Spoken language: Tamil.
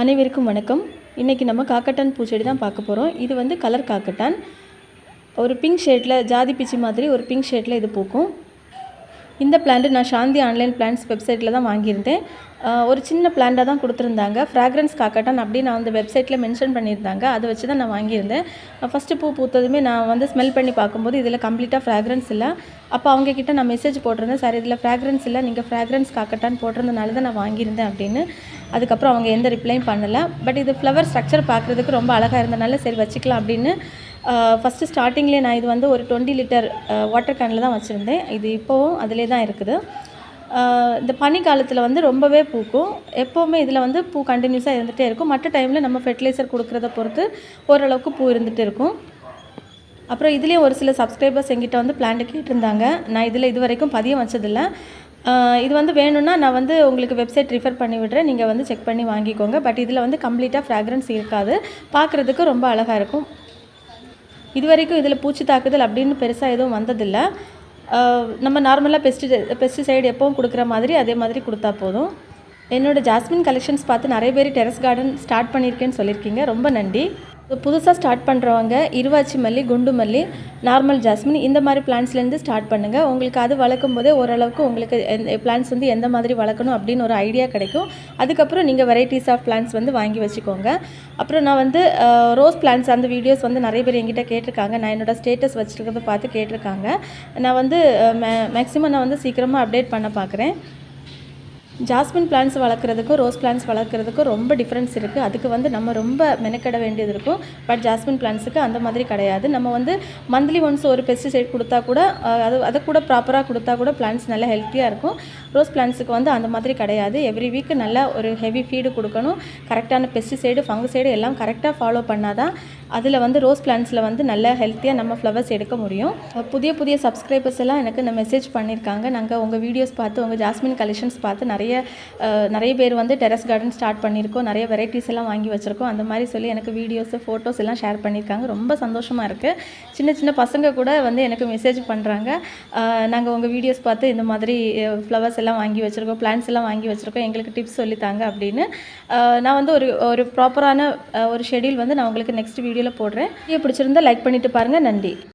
அனைவருக்கும் வணக்கம். இன்றைக்கி நம்ம காக்கட்டான் பூச்செடி தான் பார்க்க போகிறோம் இது வந்து கலர் காக்கட்டான். ஒரு பிங்க் ஷேட்டில் ஜாதி பிச்சி மாதிரி ஒரு பிங்க் ஷேட்டில் இது பூக்கும். இந்த பிளான்ட் நான் சாந்தி ஆன்லைன் பிளான்ஸ் வெப்சைட்டில் தான் வாங்கியிருந்தேன். ஒரு சின்ன பிளான்ட்டாக தான் கொடுத்துருந்தாங்க. ஃப்ராக்ரன்ஸ் காக்கட்டான் அப்படின்னு நான் அந்த வெப்சைட்டில் மென்ஷன் பண்ணியிருந்தாங்க. அதை வச்சு தான் நான் வாங்கியிருந்தேன். ஃபஸ்ட்டு பூ பூத்ததுமே நான் வந்து ஸ்மெல் பண்ணி பார்க்கும்போது இதில் கம்ப்ளீட்டாக ஃப்ராக்ரன்ஸ் இல்லை. அப்போ அவங்கக்கிட்ட நான் மெசேஜ் போட்டிருந்தேன். சார் இதில் ஃப்ராக்ரன்ஸ் இல்லை. நீங்கள் ஃப்ராக்ரன்ஸ் காக்கட்டான் போட்டிருந்தனால தான் நான் வாங்கியிருந்தேன் அப்படின்னு. அதுக்கப்புறம் அவங்க எந்த ரிப்ளையும் பண்ணலை. பட் இது ஃப்ளவர் ஸ்ட்ரக்சர் பார்க்குறதுக்கு ரொம்ப அழகாக இருந்தனால சரி வச்சுக்கலாம் அப்படின்னு ஃபஸ்ட்டு ஸ்டார்டிங்லேயே நான் இது வந்து ஒரு டுவெண்ட்டி லிட்டர் வாட்டர் கேனில் தான் வச்சுருந்தேன். இது இப்போவும் அதிலே தான் இருக்குது. இந்த பனி காலத்தில் வந்து ரொம்பவே பூக்கும். எப்போவுமே இதில் வந்து பூ கண்டினியூஸாக இருந்துகிட்டே இருக்கும். மற்ற டைமில் நம்ம ஃபெர்டிலைசர் கொடுக்குறத பொறுத்து ஓரளவுக்கு பூ இருந்துகிட்டு இருக்கும். அப்புறம் இதுலேயும் ஒரு சில சப்ஸ்கிரைபர்ஸ் எங்கிட்ட வந்து பிளான்ட் கேட்டிருந்தாங்க. நான் இதில் இது வரைக்கும் பதியம் வச்சதில்லை. இது வந்து வேணும்னா நான் வந்து உங்களுக்கு வெப்சைட் ரிஃபர் பண்ணி விடுறேன். நீங்கள் வந்து செக் பண்ணி வாங்கிக்கோங்க. பட் இதில் வந்து கம்ப்ளீட்டாக ஃப்ராக்ரன்ஸ் இருக்காது. பார்க்குறதுக்கு ரொம்ப அழகாக இருக்கும். இது வரைக்கும் இதில் பூச்சி தாக்குதல் அப்படின்னு பெருசாக எதுவும் வந்ததில்லை. நம்ம நார்மலாக பெஸ்டிசை பெஸ்டிசைடு எப்பவும் கொடுக்குற மாதிரி அதே மாதிரி கொடுத்தா போதும். என்னோடய ஜாஸ்மின் கலெக்ஷன்ஸ் பார்த்து நிறைய பேர் டெரஸ் கார்டன் ஸ்டார்ட் பண்ணியிருக்கேன்னு சொல்லியிருக்கீங்க. ரொம்ப நன்றி. புதுசாக ஸ்டார்ட் பண்ணுறவங்க இருவாச்சி மல்லி குண்டு மல்லி நார்மல் ஜாஸ்மின் இந்த மாதிரி பிளான்ஸ்லேருந்து ஸ்டார்ட் பண்ணுங்கள் உங்களுக்கு அது வளர்க்கும் போதே ஓரளவுக்கு உங்களுக்கு எந்த பிளான்ஸ் வந்து எந்த மாதிரி வளர்க்கணும் அப்படின்னு ஒரு ஐடியா கிடைக்கும். அதுக்கப்புறம் நீங்கள் வெரைட்டிஸ் ஆஃப் பிளான்ஸ் வந்து வாங்கி வச்சுக்கோங்க. அப்புறம் நான் வந்து ரோஸ் பிளான்ஸ் அந்த வீடியோஸ் வந்து நிறைய பேர் என்கிட்ட கேட்டிருக்காங்க. நான் என்னோட ஸ்டேட்டஸ் வச்சுருக்கிறத பார்த்து கேட்டிருக்காங்க. நான் வந்து மே மேக்ஸிமம் நான் வந்து சீக்கிரமாக அப்டேட் பண்ண பார்க்குறேன். ஜாஸ்மின் பிளான்ஸ் வளர்க்குறதுக்கும் ரோஸ் பிளான்ஸ் வளர்க்குறதுக்கும் ரொம்ப டிஃப்ரென்ஸ் இருக்குது அதுக்கு வந்து நம்ம ரொம்ப மெனக்கெட வேண்டியது இருக்கும். பட் ஜாஸ்மின் பிளான்ஸுக்கு அந்த மாதிரி கிடையாது. நம்ம வந்து மந்த்லி ஒன்ஸ் ஒரு பெஸ்டிசைட் கொடுத்தா கூட அது அதை கூட ப்ராப்பராக கொடுத்தா கூட பிளான்ஸ் நல்லா ஹெல்த்தியாக இருக்கும். ரோஸ் பிளான்ஸுக்கு வந்து அந்த மாதிரி கிடையாது. எவ்ரி வீக் நல்லா ஒரு ஹெவி ஃபீடு கொடுக்கணும். கரெக்டான பெஸ்டிசைடு ஃபங்கசைடு எல்லாம் கரெக்டாக ஃபாலோ பண்ணால் தான் அதில் வந்து ரோஸ் பிளான்ஸில் வந்து நல்ல ஹெல்த்தியாக நம்ம ஃப்ளவர்ஸ் எடுக்க முடியும். புதிய புதிய சப்ஸ்கிரைபர்ஸ் எல்லாம் எனக்கு இந்த மெசேஜ் பண்ணியிருக்காங்க நாங்கள் உங்கள் வீடியோஸ் பார்த்து உங்கள் ஜாஸ்மின் கலெக்ஷன்ஸ் பார்த்து நிறைய நிறைய பேர் வந்து டெரஸ் கார்டன் ஸ்டார்ட் பண்ணியிருக்கோம். நிறைய வெரைட்டிஸ் எல்லாம் வாங்கி வச்சுருக்கோம். அந்த மாதிரி சொல்லி எனக்கு வீடியோஸ் ஃபோட்டோஸ் எல்லாம் ஷேர் பண்ணியிருக்காங்க. ரொம்ப சந்தோஷமாக இருக்குது சின்ன சின்ன பசங்க கூட வந்து எனக்கு மெசேஜ் பண்ணுறாங்க நாங்கள் உங்கள் வீடியோஸ் பார்த்து இந்த மாதிரி ஃப்ளவர்ஸ் எல்லாம் வாங்கி வச்சுருக்கோம். பிளான்ஸ் எல்லாம் வாங்கி வச்சுருக்கோம். எங்களுக்கு டிப்ஸ் சொல்லித்தாங்க அப்படின்னு. நான் வந்து ஒரு ஒரு ப்ராப்பரான ஒரு ஷெடியூல் வந்து நான் உங்களுக்கு நெக்ஸ்ட் வீடியோவில் போடுறேன். வீடியோ பிடிச்சிருந்தா லைக் பண்ணிட்டு பாருங்கள் நன்றி.